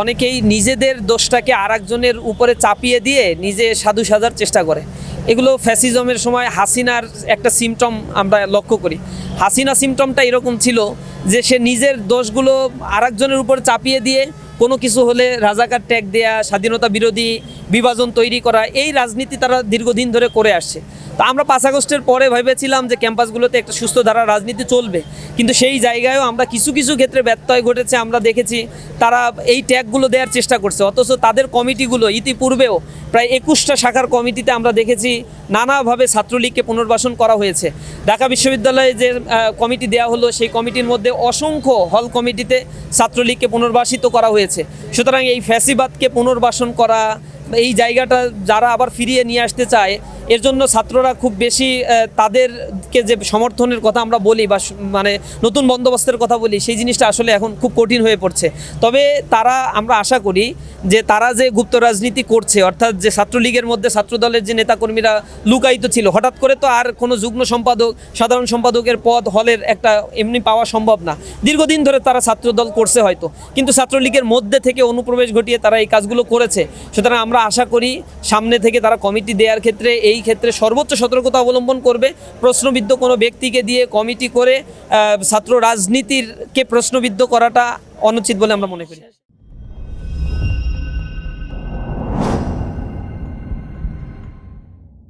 অনেকেই নিজেদের দোষটাকে আরেকজনের উপরে চাপিয়ে দিয়ে নিজে সাধু সাজার চেষ্টা করে। এগুলো ফ্যাসিজমের সময় হাসিনার একটা সিমটম আমরা লক্ষ্য করি। হাসিনা সিমটমটা এরকম ছিল যে সে নিজের দোষগুলো আরেকজনের উপর চাপিয়ে দিয়ে কোনো কিছু হলে রাজাকার ট্যাগ দেয়া, স্বাধীনতা বিরোধী বিভাজন তৈরি করা, এই রাজনীতি তারা দীর্ঘদিন ধরে করে আসছে। তো আমরা পাঁচ আগস্টের পরে ভেবেছিলাম যে ক্যাম্পাসগুলোতে একটা সুস্থ ধারা রাজনীতি চলবে। কিন্তু সেই জায়গায়ও আমরা কিছু কিছু ক্ষেত্রে ব্যত্যয় ঘটেছে, আমরা দেখেছি তারা এই ট্যাগগুলো দেওয়ার চেষ্টা করছে। অথচ তাদের কমিটিগুলো ইতিপূর্বেও প্রায় একুশটা শাখার কমিটিতে আমরা দেখেছি নানাভাবে ছাত্রলীগকে পুনর্বাসন করা হয়েছে। ঢাকা বিশ্ববিদ্যালয়ে যে কমিটি দেওয়া হলো, সেই কমিটির মধ্যে অসংখ্য হল কমিটিতে ছাত্রলীগকে পুনর্বাসিত করা হয়েছে। সুতরাং এই ফ্যাসিবাদকে পুনর্বাসন করা এই জায়গাটা যারা আবার ফিরিয়ে নিয়ে আসতে চায়, এর জন্য ছাত্ররা খুব বেশি তাদেরকে যে সমর্থনের কথা আমরা বলি বা মানে নতুন বন্দোবস্তের কথা বলি, সেই জিনিসটা আসলে এখন খুব কঠিন হয়ে পড়ছে। তবে তারা আমরা আশা করি যে তারা যে গুপ্ত রাজনীতি করছে, অর্থাৎ যে ছাত্রলীগের মধ্যে ছাত্রদলের যে নেতাকর্মীরা লুকায়িত ছিল, হঠাৎ করে তো আর কোনো যুগ্ম সম্পাদক, সাধারণ সম্পাদকের পদ হলের একটা এমনি পাওয়া সম্ভব না। দীর্ঘদিন ধরে তারা ছাত্রদল করছে হয়তো, কিন্তু ছাত্রলীগের মধ্যে থেকে অনুপ্রবেশ ঘটিয়ে তারা এই কাজগুলো করেছে। সুতরাং আমরা আশা করি সামনে থেকে তারা কমিটি দেওয়ার ক্ষেত্রে, এই ক্ষেত্রে সর্বোচ্চ সতর্কতা অবলম্বন করবে। প্রশ্নবিদ্ধ কোনো ব্যক্তিকে দিয়ে কমিটি করে ছাত্র রাজনীতিরকে প্রশ্নবিদ্ধ করাটা অনুচিত বলে আমরা মনে করি।